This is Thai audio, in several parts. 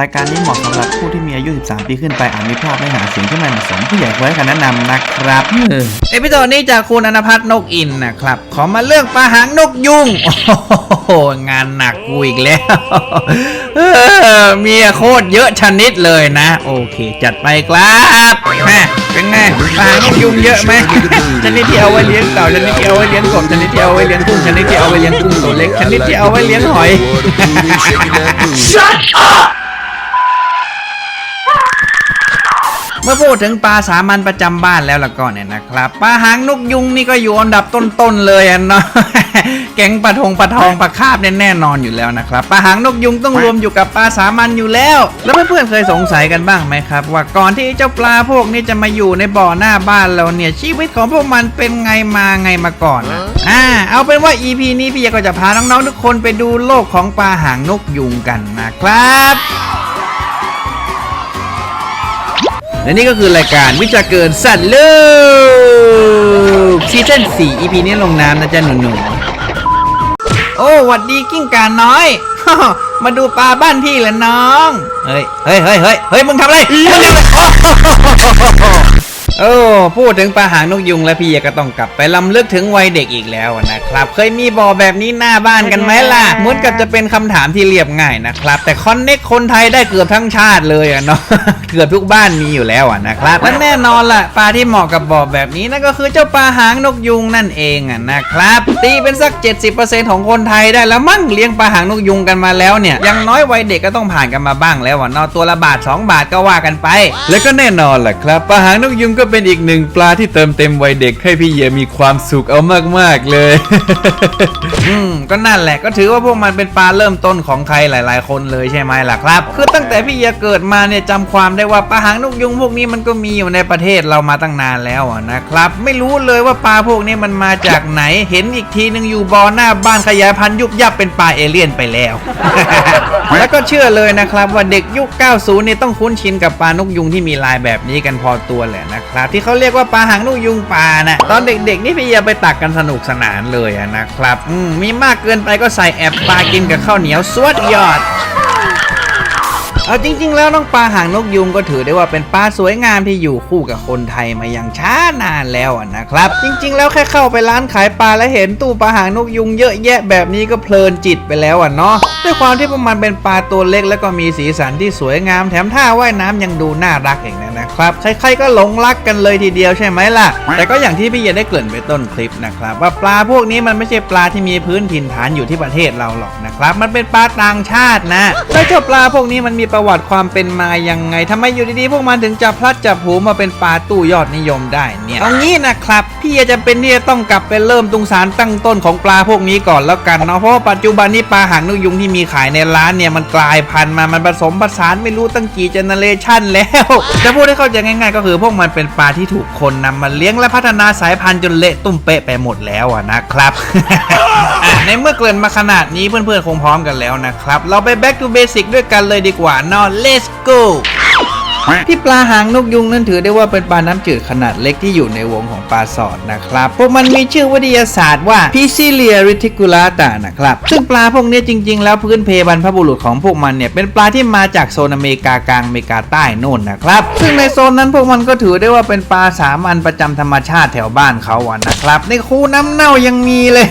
รายการนี้เหมาะสำหรับผู้ที่มีอายุ 13 ปีขึ้นไปอาจมีภาพไม่หาเสียงที่ไม่เหมาะสมผู้ใหญ่ควรให้คำแนะนำนะครับ เอพิโซดนี้จากคุณอนพัฒน์นกอินนะครับ ขอมาเรื่องปลาหางนกยุงโอ้โหงานหนักกูอีกแล้วเออมีโคตรเยอะชนิดเลยนะ โอเค จัดไปครับแม่เป็นไงปลาหางนกยุงเยอะไหมชนิดที่เอาไว้เลี้ยงเต่าชนิดที่เอาไว้เลี้ยงกบชนิดที่เอาไว้เลี้ยงกุ้งชนิดที่เอาไว้เลี้ยงกุ้งตัวเล็กชนิดที่เอาไว้เลี้ยงหอย เมื่อพูดถึงปลาสามัญประจำบ้านแล้วล่ะก็เนี่ยนะครับปลาหางนกยุงนี่ก็อยู่อันดับต้นๆเลยอะเนาะแก๊งปลาทงปลาทองปลาคาบเนี่ยแน่นอนอยู่แล้วนะครับปลาหางนกยุงต้องรวมอยู่กับปลาสามัญอยู่แล้ว แล้วเพื่อนๆเคยสงสัยกันบ้างไหมครับ ว่าก่อนที่เจ้าปลาพวกนี้จะมาอยู่ในบ่อหน้าบ้านเราเนี่ยชีวิตของพวกมันเป็นไงมาไงมาก่อนอะอ่าเอาเป็นว่า EP นี้พี่ก็จะพาน้องๆทุกคนไปดูโลกของปลาหางนกยุงกันนะครับ และนี่ก็คือรายการวิชาเกินสัตว์โลกซีซั่น4 EP นี้ลงน้ำนะจ๊ะหนูๆโอ้หวัดดีกิ้งก่าน้อย มาดูปลาบ้านพี่เหรอน้อง เฮ้ย เฮ้ยเฮ้ยเฮ้ยเฮ้ยมึงทำอะไรมึงทำอะไร โอ้พูดถึงปลาหางนกยุงแล้วพี่ก็ต้องกลับไปลำลึกถึงวัยเด็กอีกแล้วนะครับ เคยมีบ่อแบบนี้หน้าบ้านกันไหมล่ะเหมือนกับจะเป็นคำถามที่เรียบง่ายนะครับ แต่คอนเน็กคนไทยได้เกือบทั้งชาติเลยอะเนาะเกือบทุกบ้านมีอยู่แล้วอะนะครับและแน่นอนล่ะปลาที่เหมาะกับบ่อแบบนี้นั่นก็คือเจ้าปลาหางนกยุงนั่นเองอะนะครับ ตีเป็นสัก 70%ของคนไทยได้แล้วมั่งเลี้ยงปลาหางนกยุงกันมาแล้วเนี่ยอยังน้อยวัยเด็กก็ต้องผ่านกันมาบ้างแล้วอะเนาะตัวละบาท 2 บาทก็ว่ากันไป และก็แน่นอนแหละครับปลาหางนกยุงก็็เป็นอีกหนึ่งปลาที่เติมเต็มวัยเด็กให้พี่เยมีความสุขเอามากๆเลย อืมก็นั่นแหละก็ถือว่าพวกมันเป็นปลาเริ่มต้นของใครหลาย ๆ คนเลยใช่ไหมล่ะครับ คือตั้งแต่พี่เยเกิดมาเนี่ยจำความได้ว่าปลาหางนกยุงพวกนี้มันก็มีอยู่ในประเทศเรามาตั้งนานแล้วนะครับ ไม่รู้เลยว่าปลาพวกนี้มันมาจากไหน เห็นอีกทีหนึ่งอยู่บอหน้าบ้านขยายพันธุ์ยุบยับเป็นปลาเอเลี่ยนไปแล้ว แล้วก็เชื่อเลยนะครับว่าเด็กยุค 90 เนี่ยต้องคุ้นชินกับปลานกยุงที่มีลายแบบนี้กันพอตัวแหละนะครับที่เขาเรียกว่าปลาหางนกยุงปลานะตอนเด็กๆนี่พี่เยไปตักกันสนุกสนานเลยนะครับ อืมมีมากเกินไปก็ใส่แอบปลากินกับข้าวเหนียวสวดยอด เอาจริง ๆ แล้วน้องปลาหางนกยุงก็ถือได้ว่าเป็นปลาสวยงามที่อยู่คู่กับคนไทยมาอย่างช้านานแล้วนะครับ จริง ๆ แล้วแค่เข้าไปร้านขายปลาแล้วเห็นตู้ปลาหางนกยุงเยอะแยะแบบนี้ก็เพลินจิตไปแล้วอะเนาะด้วยความที่พวกมันเป็นปลาตัวเล็กแล้วก็มีสีสันที่สวยงามแถมท่าว่ายน้ำยังดูน่ารักเองนะครับใครๆก็หลงรักกันเลยทีเดียวใช่ไหมล่ะ แต่ก็อย่างที่พี่เยนได้เกริ่นไปต้นคลิปนะครับว่าปลาพวกนี้มันไม่ใช่ปลาที่มีพื้นถิ่นฐานอยู่ที่ประเทศเราหรอกนะครับ มันเป็นปลาต่างชาตินะแล้วเจ้าปลาพวกนี้มันมีประวัติความเป็นมายังไงทำไมอยู่ดีๆพวกมันถึงจับพลัดจับผูมาเป็นปลาตู้ยอดนิยมได้เนี่ยเอางี้นะครับ พี่จะเป็นที่จะต้องกลับไปเริ่มตรงสารตั้งต้นของปลาพวกนี้ก่อนแล้วกันเนาะเพราะปัจจุบันนี้ปลาหางนกยุงที่มีขายในร้านเนี่ยมันกลายพันธุ์มามันผสมผสานไม่รู้ตั้งกี่เจเนเรชันแล้วจะพูดให้เข้าใจง่าย ๆ ก็คือพวกมันเป็นปลาที่ถูกคนนำมาเลี้ยงและพัฒนาสายพันธุ์จนเละตุ้มเป๊ะไปหมดแล้วอะนะครับ ในเมื่อเกริ่นมาขนาดนี้เพื่อนๆคงพร้อมกันแล้วนะครับ เราไป back to basic ด้วยกันเลยดีกว่าเนาะ let's go ที่ปลาหางนกยุงนั้นถือได้ว่าเป็นปลาน้ำจืดขนาดเล็กที่อยู่ในวงของปลาสอดนะครับ พวกมันมีชื่อวิทยาศาสตร์ว่า Picilia reticulata นะครับ ซึ่งปลาพวกนี้จริง ๆ แล้วพื้นเพบรรพบุรุษของพวกมันเนี่ย เป็นปลาที่มาจากโซนอเมริกากลางอเมริกาใต้โน่นนะครับ ซึ่งในโซนนั้นพวกมันก็ถือได้ว่าเป็นปลาสามัญประจำธรรมชาติแถวบ้านเขาอะนะครับ ในคูน้ำเน่ายังมีเลย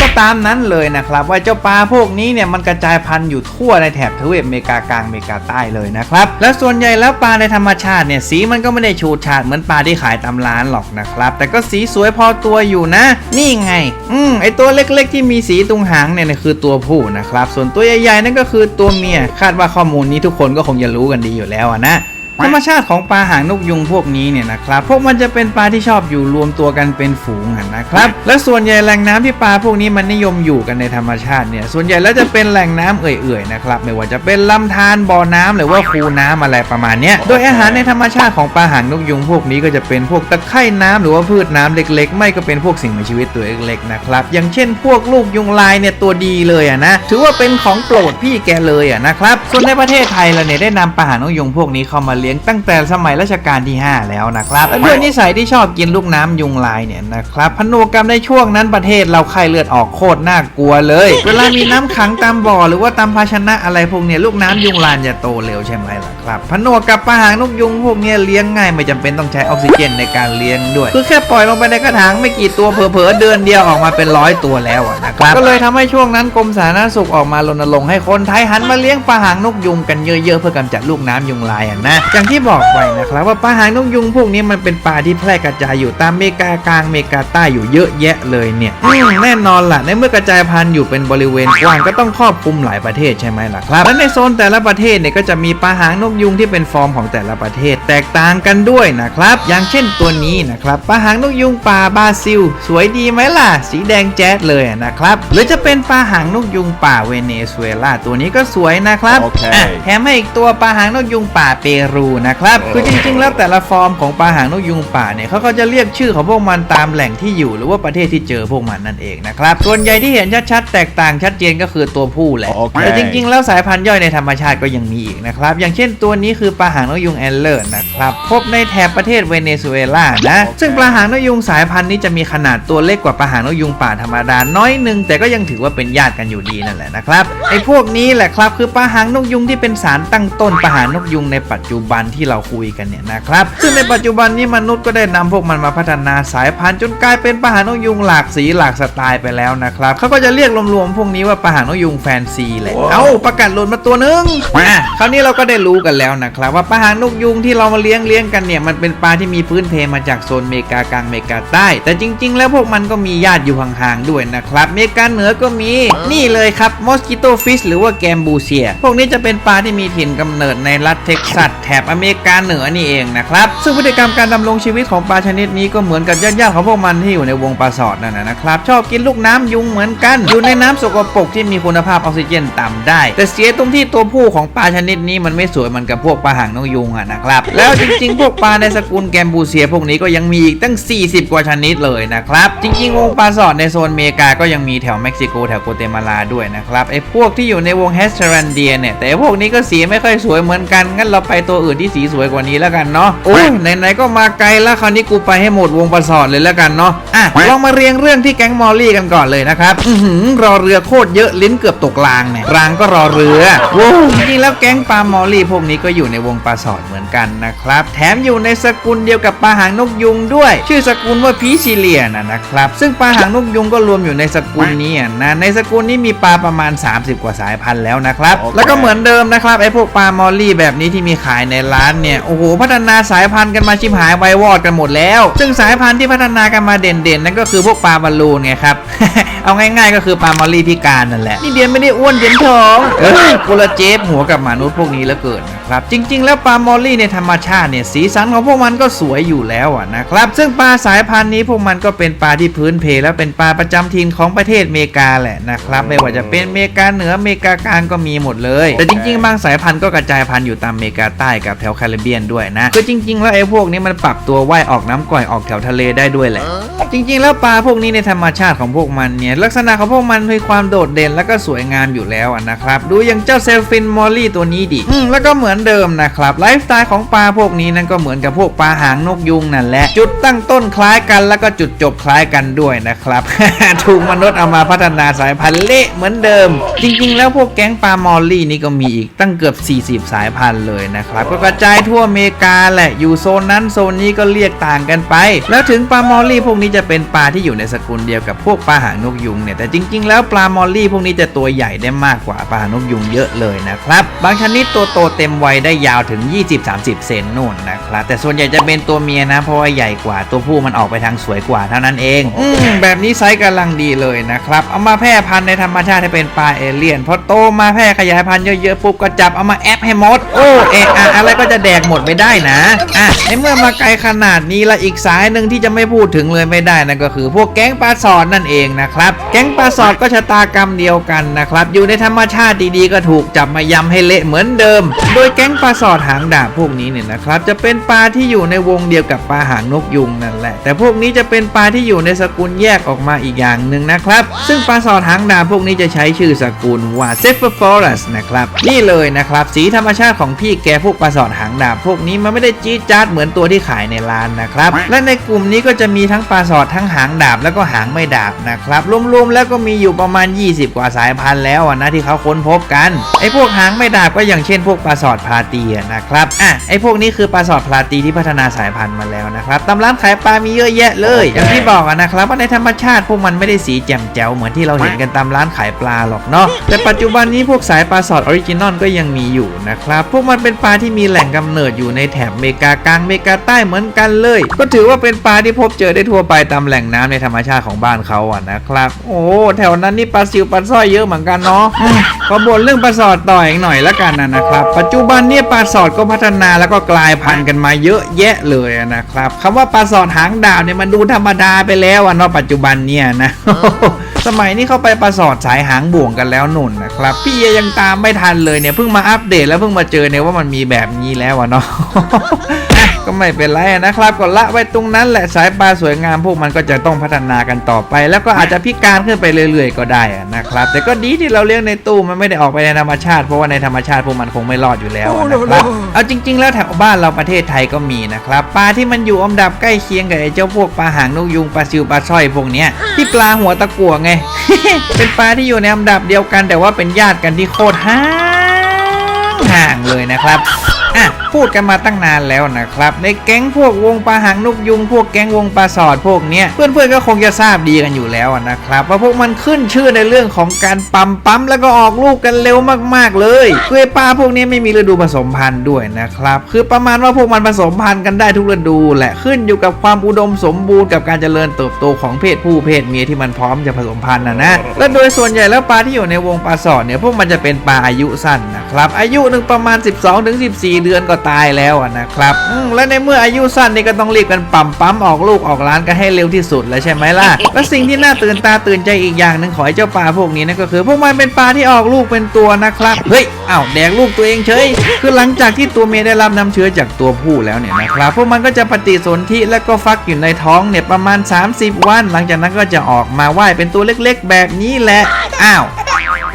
ก็ตามนั้นเลยนะครับ ว่าเจ้าปลาพวกนี้เนี่ยมันกระจายพันธุ์อยู่ทั่วในแถบทวีปอเมริกากลางอเมริกาใต้เลยนะครับและส่วนใหญ่แล้วปลาในธรรมชาติเนี่ยสีมันก็ไม่ได้ฉูดฉาดเหมือนปลาที่ขายตามร้านหรอกนะครับ แต่ก็สีสวยพอตัวอยู่นะ นี่ไง อืมไอตัวเล็กๆ ที่มีสีตรงหางเนี่ยคือตัวผู้นะครับ ส่วนตัวใหญ่ๆนั่นก็คือตัวเมียคาดว่าข้อมูลนี้ทุกคนก็คงจะรู้กันดีอยู่แล้วนะ ธรรมชาติของปลาหางนกยุงพวกนี้เนี่ยนะครับพวกมันจะเป็นปลาที่ชอบอยู่รวมตัวกันเป็นฝูงนะครับ และส่วนใหญ่แหล่งน้ำที่ปลาพวกนี้มันนิยมอยู่กันในธรรมชาติเนี่ยส่วนใหญ่แล้วจะเป็นแหล่งน้ำเอื่อยๆนะครับไม่ว่าจะเป็นลำธารบ่อน้ำหรือว่าคูน้ำอะไรประมาณนี้โดยอาหารในธรรมชาติของปลาหางนกยุงพวกนี้ก็จะเป็นพวกตะไคร่น้ำหรือว่าพืชน้ำเล็ก ๆ ไม่ก็เป็นพวกสิ่งมีชีวิตตัวเล็กๆนะครับอย่างเช่น พวกลูกยุงลายเนี่ยตัวดีเลยอะนะถือว่าเป็นของโปรดพี่แกเลยอะนะครับส่วนในประเทศไทยเราเนี่ยได้นำปลาหางนกยุงพวกนี้เข้ามาเลี้ยงลี้ยงตั้งแต่สมัยรัชกาลที่ 5 แล้วนะครับและด้วยนิสัยที่ชอบกินลูกน้ำยุงลายเนี่ยนะครับพนุกรรมในช่วงนั้นประเทศเราไข้เลือดออกโคตรน่ากลัวเลย เวลามีน้ำขังตามบ่อหรือว่าตามภาชนะอะไรพวกเนี้ยลูกน้ำยุงลายจะโตเร็วใช่ไหมล่ะครับพนวกกับปลาหางนกยุงพวกเนี้ยเลี้ยงง่ายไม่จำเป็นต้องใช้ออกซิเจนในการเลี้ยงด้วย คือแค่ปล่อยลงไปในกระถางไม่กี่ตัวเผลอๆเดือนเดียวออกมาเป็นร้อยตัวแล้วอะนะครับก็เลยทำให้ช่วงนั้นกรมสาธารณสุขออกมารณรงค์ให้คนไทยหันมาเลี้ยงปลาหางนกยุงกันเยอะๆเพื่อกำจัดลูกน้ำยุงลายอะนะอย่างที่บอกไปนะครับว่าปลาหางนกยุงพวกนี้มันเป็นปลาที่แพร่กระจายอยู่ตามอเมริกากลางอเมริกาใต้อยู่เยอะแยะเลยเนี่ยอืมแน่นอนล่ะในเมื่อกระจายพันธุ์อยู่เป็นบริเวณกว้างก็ต้องครอบคลุมหลายประเทศใช่ไหมล่ะครับและในโซนแต่ละประเทศเนี่ยก็จะมีปลาหางนกยุงที่เป็นฟอร์มของแต่ละประเทศแตกต่างกันด้วยนะครับ อย่างเช่นตัวนี้นะครับปลาหางนกยุงป่าบราซิล สวยดีไหมล่ะ สีแดงแจ๊ดเลยอะนะครับหรือจะเป็นปลาหางนกยุงป่าเวเนซุเอลาตัวนี้ก็สวยนะครับโอเคอะแถมให้อีกตัวปลาหางนกยุงป่าเปรูนะครับคือจริง ๆ แล้วแต่ละฟอร์มของปลาหางนกยุงป่าเนี่ยเขาก็จะเรียกชื่อของพวกมันตามแหล่งที่อยู่หรือว่าประเทศที่เจอพวกมันนั่นเองนะครับส่วนใหญ่ที่เห็นชัดๆแตกต่างชัดเจนก็คือตัวผู้แหละโอเคแต่จริง ๆ แล้วสายพันธุ์ย่อยในธรรมชาติก็ยังมีอีกนะครับอย่างเช่นตัวนี้คือปลาหางนกยุงแอนเลอร์นะครับพบในแถบประเทศเวเนซุเอลานะซึ่งปลาหางนกยุงสายพันธุ์นี้จะมีขนาดตัวเล็กกว่าปลาหางนกยุงป่าธรรมดาน้อยหนึงแต่ก็ยังถือว่าเป็นญาติกันอยู่ดีนั่นแหละนะครับไอ้พวกนี้แหละครับคือปลาหางนกยุงที่เป็นสารตั้งต้นปลาหางนกยุงในปัจจุบันที่เราคุยกันเนี่ยนะครับ ซึ่งในปัจจุบันนี้มนุษย์ก็ได้นำพวกมันมาพัฒนาสายพันธุ์จนกลายเป็นปลาหางนกยุงหลากสีหลากสไตล์ไปแล้วนะครับเขาก็จะเรียกรวมๆพวกนี้ว่าปลาหางนกยุงแฟนซีแหละเอ้าประกาศหล่นมาตัวหนึงอะคราวนี้เราก็ได้รู้กันแล้วนะครับ ว่าปลาหางนกยุงที่เรามาเลี้ยงเลี้ยงกันเนี่ยมันเป็นปลาที่มีพื้นเพมาจากโซนเมกากลางเมกาใต้ แต่จริง ๆ แล้วพวกมันก็มีญาติอยู่ห่างๆด้วยนะครับเมกาเหนือก็มี นี่เลยครับมอสกิโตฟิชหรือว่าแกมบูเซีย พวกนี้จะเป็นปลาที่มีถิ่นกำเนิดในรัฐเท็กซัสแถบอเมริกาเหนือนี่เองนะครับซึ่งพฤติกรรมการดำรงชีวิตของปลาชนิดนี้ก็เหมือนกับญาติๆของพวกมันที่อยู่ในวงปลาสอดนั่นนะนะครับชอบกินลูกน้ำยุงเหมือนกัน อยู่ในน้ำสกปรกที่มีคุณภาพออกซิเจนต่ำได้ แต่เสียตรงที่ตัวผู้ของปลาชนิดนี้มันไม่สวยเหมือนกับพวกปลาหางนกยุงอะนะครับแล้วจริงๆ พวกปลาในสกุลแกมบูเซียพวกนี้ก็ยังมีอีกตั้ง 40 กว่าชนิดเลยนะครับจริงๆ วงปลาสอดในโซนอเมริกาก็ยังมีแถวเม็กซิโกแถวโกเตมาลาด้วยนะครับไอ้พวกที่อยู่ในวงแฮสเทรันเดียเนี่ยแต่พวกนี้ก็สีไม่ค่อยสวยเหมือนกันงั้นเราไปตัวอื่นที่สีสวยกว่านี้แล้วกันเนาะโอ้ยไหนๆก็มาไกลแล้วคราวนี้กูไปให้หมดวงปลาสอดเลยแล้วกันเนาะอะลองมาเรียงเรื่องที่แก๊งมอลลี่กันก่อนเลยนะครับอือหือรอเรือโคตรเยอะลิ้นเกือบตกรางเนี่ยรางก็รอเรือโว้จริงๆแล้วแก๊งปลามอลลี่พวกนี้ก็อยู่ในวงปลาสอดเหมือนกันนะครับ แถมอยู่ในสกุลเดียวกับปลาหางนกยุงด้วย ชื่อสกุลว่าพีซิเลียนะนะครับ ซึ่งปลาหางนกยุงก็รวมอยู่ในสกุลนี้อะนะในสกุลนี้มีปลาประมาณ 30 กว่าสายพันธุ์แล้วนะครับโอเคแล้วก็เหมือนเดิมนะครับไอ้พวกปลามอลลี่แบบนี้ที่มีขายในร้านเนี่ย โอ้โห พัฒนาสายพันธุ์กันมาชิมหายไววอดกันหมดแล้ว ซึ่งสายพันธุ์ที่พัฒนากันมาเด่นๆ นั่นก็คือพวกปลาบอลลูนไงครับ เอาง่ายๆ ก็คือปลามอลลี่พิการนั่นแหละ นี่เดียนไม่ได้อ้วนเย็นท้องเออกุละเจฟหัวกับมนุษย์พวกนี้แล้วเกิน นะครับ จริง ๆ แล้วปลามอลลี่ในธรรมชาติเนี่ยสีสันของพวกมันก็สวยอยู่แล้วอะนะครับ ซึ่งปลาสายพันธุ์นี้พวกมันก็เป็นปลาที่พื้นเพและเป็นปลาประจำถิ่นของประเทศอเมริกาแหละนะครับ ไม่ว่าจะเป็นอเมริกาเหนืออเมริกากลางก็มีหมดเลย แต่จริง ๆ บางสายพันธุ์ก็กระจายพันธุ์อยู่ตามอเมริกาใต้กับแถวแคริบเบียนด้วยนะคือจริง ๆ แล้วไอ้พวกนี้มันปรับตัวว่ายออกน้ำก่อยออกแถวทะเลได้ด้วยแหละ จริง ๆ แล้วปลาพวกนี้ในธรรมชาติของพวกมันเนี่ยลักษณะของพวกมันมีความโดดเด่นและก็สวยงามอยู่แล้วอะนะครับ ดูอย่างเจ้าเซลฟินมอลลี่ตัวนี้ดิอืมแล้วก็เหมือนเดิมนะครับไลฟ์สไตล์ของปลาพวกนี้นั่นก็เหมือนกับพวกปลาหางนกยุงนั่นแหละ จุดตั้งต้นคล้ายกันแล้วก็จุดจบคล้ายกันด้วยนะครับถูกมนุษย์เอามาพัฒนาสายพันธุ์เละเหมือนเดิม จริงๆ แล้วพวกแก๊งปลามอลลี่นี่ก็มีอีกตั้งเกือบ 40 สายพันธุ์เลยนะครับก็กระจายทั่วอเมริกาแหละอยู่โซนนั้นโซนนี้ก็เรียกต่างกันไป แล้วถึงปลามอลลี่พวกนี้จะเป็นปลาที่อยู่ในสกุลเดียวกับพวกปลาหางนกยุงเนี่ยแต่จริง ๆ แล้วปลามอลลี่พวกนี้จะตัวใหญ่ได้มากกว่าปลาหางนกยุงเยอะเลยนะครับบางชนิดตัวโตเต็มวัยได้ยาวถึง 20-30 เซนนู่นนะครับ แต่ส่วนใหญ่จะเป็นตัวเมียนะ เพราะว่าใหญ่กว่าตัวผู้มันออกไปทางสวยกว่าเท่านั้นเองอืมแบบนี้ไซส์กำลังดีเลยนะครับ เอามาแพร่พันธุ์ในธรรมชาติให้เป็นปลาเอเลี่ยนพอโตมาแพร่ขยายพันธุ์เยอะๆปุ๊บก็จับเอามาแอปให้หมดโอ้เอะอะอะไรก็จะแดกหมดไม่ได้นะอะในเมื่อมาไกลขนาดนี้ละอีกสายหนึ่งที่จะไม่พูดถึงเลยไม่ได้นั่นก็คือพวกแก๊งปลาสอดนั่นเองนะครับ แก๊งปลาสอดก็ชะตากรรมเดียวกันนะครับ อยู่ในธรรมชาติดีๆก็ถูกจับมายำให้เละเหมือนเดิม โดยแก๊งปลาสอดหางดาบพวกนี้เนี่ยนะครับจะเป็นปลาที่อยู่ในวงเดียวกับปลาหางนกยุงนั่นแหละ แต่พวกนี้จะเป็นปลาที่อยู่ในสกุลแยกออกมาอีกอย่างหนึ่งนะครับ ซึ่งปลาสอดหางดาบพวกนี้จะใช้ชื่อสกุลว่า c e p halosaurus นะครับนี่เลยนะครับสีธรรมชาติของพี่แกพวกปลาสอดหางดาบพวกนี้มันไม่ได้จี๊ดจ๊าดเหมือนตัวที่ขายในร้านนะครับและในกลุ่มนี้ก็จะมีทั้งปลาสอดทั้งหางดาบแล้วก็หางไม่ดาบนะครับรวมๆแล้วก็มีอยู่ประมาณ 20 กว่าสายพันธุ์แล้วนะที่เขาค้นพบกันไอ้พวกหางไม่ดาบก็อย่างเช่นพวกปลาสอดพลาตีนะครับอะไอพวกนี้คือปลาสอดพลาตีที่พัฒนาสายพันธุ์มาแล้วนะครับตามร้านขายปลามีเยอะแยะเลย อย่างที่บอกนะครับว่าในธรรมชาติพวกมันไม่ได้สีแจ่มแจ๋วเหมือนที่เราเห็นกันตามร้านขายปลาหรอกเนาะแต่ปัจจุบันนี้พวกสายปลาสอดออริจินอลก็ยังมีอยู่นะครับพวกมันเป็นปลาที่มีแหล่งกำเนิดอยู่ในแถบเมกากลางเมกาใต้เหมือนกันเลย ก็ถือว่าเป็นปลาที่พบเจอได้ทั่วไปตามแหล่งน้ำในธรรมชาติของบ้านเขาอะนะครับโอ้แถวนั้นนี่ปลาซิวปลาสร้อยเยอะเหมือนกันเนาะขอบ่นเรื่องปลาสอดต่ออีกหน่อยละกันนะนะครับ ปัจจุบันเนี่ยปลาสอดก็พัฒนาแล้วก็กลายพันธุ์กันมาเยอะแยะเลยนะครับคำว่าปลาสอดหางดาวเนี่ยมันดูธรรมดาไปแล้วอะเนาะปัจจุบันเนี่ยนะสมัยนี้เข้าไปปลาสอดสายหางบ่วงกันแล้วนุ่นนะครับ พี่ยังตามไม่ทันเลยเนี่ยเพิ่งมาอัปเดตแล้วเพิ่งมาเจอเนี่ยว่ามันมีแบบนี้แล้วอะเนาะ ก็ไม่เป็นไรนะครับก็ละไว้ตรงนั้นแหละสายปลาสวยงามพวกมันก็จะต้องพัฒนากันต่อไป แล้วก็อาจจะพิการขึ้นไปเรื่อย ๆ ก็ได้อะนะครับ แต่ก็ดีที่เราเลี้ยงในตู้มันไม่ได้ออกไปในธรรมชาติ เพราะว่าในธรรมชาติพวกมันคงไม่รอดอยู่แล้วอะนะครับเอาจริง ๆ แล้วแถวบ้านเราประเทศไทยก็มีนะครับปลาที่มันอยู่อันดับใกล้เคียงกับไอ้เจ้าพวกปลาหางนกยุงปลาซิวปลาสร้อยพวกเนี้ยที่ปลาหัวตะกั่วไง เป็นปลาที่อยู่ในอันดับเดียวกัน แต่ว่าเป็นญาติกันที่โคตรห่างห่างเลยนะครับ อะพูดกันมาตั้งนานแล้วนะครับ ในแก๊งพวกวงปลาหางนกยุง พวกแก๊งวงปลาสอดพวกเนี้ยเพื่อนๆก็คงจะทราบดีกันอยู่แล้วนะครับว่าพวกมันขึ้นชื่อในเรื่องของการปั๊มปั๊มแล้วก็ออกลูกกันเร็วมากๆเลยคือปลาพวกนี้ไม่มีฤดูผสมพันธุ์ด้วยนะครับ คือประมาณว่าพวกมันผสมพันธุ์กันได้ทุกฤดูแหละขึ้นอยู่กับความอุดมสมบูรณ์กับการเจริญเติบโตของเพศผู้เพศเมียที่มันพร้อมจะผสมพันธุ์นะนะและโดยส่วนใหญ่แล้วปลาที่อยู่ในวงปลาสอดเนี่ยพวกมันจะเป็นปลาอายุสั้นนะครับอายุหนึ่งประมาณ 12-14เดือนก็ตายแล้วอะนะครับอืมและในเมื่ออายุสั้นนี่ก็ต้องรีบกันปั๊มปั๊มออกลูกออกล้านกันให้เร็วที่สุดแล้วใช่ไหมล่ะและสิ่งที่น่าตื่นตาตื่นใจอีกอย่างหนึ่งของไอ้เจ้าปลาพวกนี้นั่นก็คือ พวกมันเป็นปลาที่ออกลูกเป็นตัวนะครับเฮ้ยอ้าวแดกลูกตัวเองเฉยคือหลังจากที่ตัวเมียได้รับน้ำเชื้อจากตัวผู้แล้วเนี่ยนะครับพวกมันก็จะปฏิสนธิแล้วก็ฟักอยู่ในท้องเนี่ยประมาณ 30 วัน หลังจากนั้นก็จะออกมาว่ายเป็นตัวเล็ก ๆ แบบนี้แหละอ้าว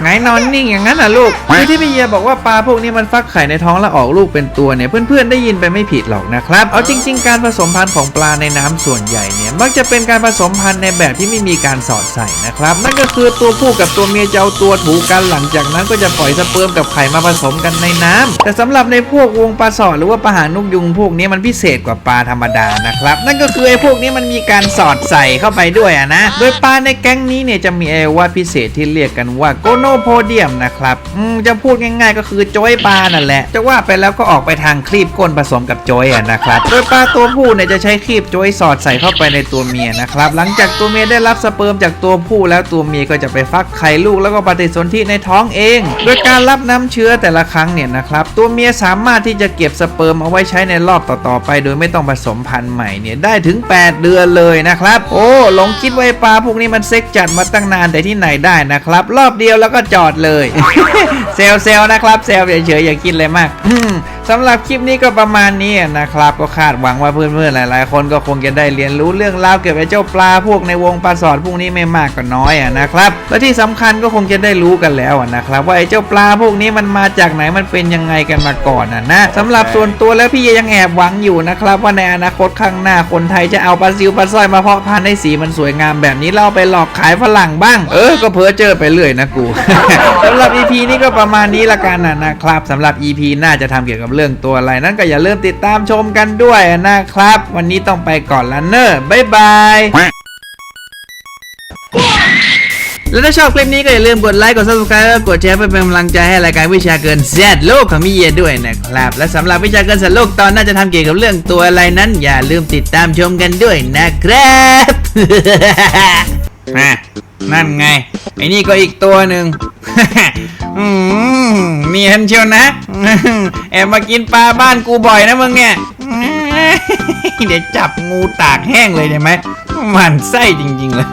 ไงนอนนิ่งอย่างนั้นน่ะลูกคือที่พี่เยียบอกว่าปลาพวกนี้มันฟักไข่ในท้องแล้วออกลูกเป็นตัวเนี่ยเพื่อนๆได้ยินไปไม่ผิดหรอกนะครับ เอาจริง ๆ การผสมพันธุ์ของปลาในน้ำส่วนใหญ่เนี่ยมักจะเป็นการผสมพันธุ์ในแบบที่ไม่มีการสอดใส่นะครับ นั่นก็คือตัวผู้กับตัวเมียจะเอาตัวถูกันหลังจากนั้นก็จะปล่อยสเปิร์มกับไข่มาผสมกันในน้ำแต่สำหรับในพวกวงปลาสอดหรือว่าปลาหางนกยุงพวกนี้มันพิเศษกว่าปลาธรรมดานะครับ นั่นก็คือไอ้พวกนี้มันมีการสอดใส่เข้าไปด้วยอะนะ โดยปลาในแก๊งนี้เนี่ยจะมีไอ้ว่าพิเศษที่เรียกกันว่าโกโนโพเดียมนะครับอืมจะพูดง่ายๆก็คือโจยปลานั่นแหละ จะว่าไปแล้วก็ออกไปทางครีบก้นผสมกับโจยอะนะครับ โดยปลาตัวผู้เนี่ยจะใช้ครีบโจยสอดใส่เข้าไปในตัวเมียนะครับ หลังจากตัวเมียได้รับสเปิร์มจากตัวผู้แล้วตัวเมียก็จะไปฟักไข่ลูกแล้วก็ปฏิสนธิในท้องเอง โดยการรับน้ำเชื้อแต่ละครั้งเนี่ยนะครับ ตัวเมียสามารถที่จะเก็บสเปิร์มเอาไว้ใช้ในรอบต่อๆไป โดยไม่ต้องผสมพันธุ์ใหม่เนี่ยได้ถึง 8 เดือนเลยนะครับ โอ้หลงคิดว่าปลาพวกนี้มันเซ็กจัดมาตั้งนานแต่ที่ไหนได้นะครับ รอบเดียวแล้วก็จอดเลย เซลเซลนะครับ เซลเฉยๆอย่าคิดเลยมาก สำหรับคลิปนี้ก็ประมาณนี้นะครับ ก็คาดหวังว่าเพื่อนๆหลาย ๆ คนก็คงจะได้เรียนรู้เรื่องราวเกี่ยวกับเจ้าปลาพวกในวงปลาสอดพวกนี้ไม่มากก็น้อยนะครับ และที่สำคัญก็คงจะได้รู้กันแล้วนะครับ ว่าไอ้เจ้าปลาพวกนี้มันมาจากไหนมันเป็นยังไงกันมาก่อนอะนะสำหรับส่วนตัวแล้วพี่ยังแอบหวังอยู่นะครับ ว่าในอนาคตข้างหน้าคนไทยจะเอาปลาซิวปลาสร้อยมาเพาะพันธุ์ให้สีมันสวยงามแบบนี้เราเอาไปหลอกขายฝรั่งบ้าง เออก็เพ้อเจอไปเรื่อยนะกูสำหรับ EP นี้ก็ประมาณนี้ละกันนะครับสำหรับ EP น่าจะทำเกี่ยวกับเรื่องื่องตัวอะไรนั้นก็อย่าลืมติดตามชมกันด้วยนะครับ วันนี้ต้องไปก่อนละเนอะบ๊ายบายแล้วถ้าชอบคลิปนี้ก็อย่าลืมกดไลค์กด subscribe กดแชร์เพื่อเป็นกำลังใจให้รายการวิชาเกินแซดโลกของพี่เยด้วยนะครับ และสำหรับวิชาเกินแซดโลกตอนน่าจะทำเกี่ยวกับเรื่องตัวอะไรนั้น อย่าลืมติดตามชมกันด้วยนะครับนั่นไงไอ้นี่ก็อีกตัวหนึ่ง อืมเนียนเชียวนะแอบมากินปลาบ้านกูบ่อยนะมึงเนี่ยเดี๋ยวจับงูตากแห้งเลยได้ไหมมันไส้จริง ๆ เลย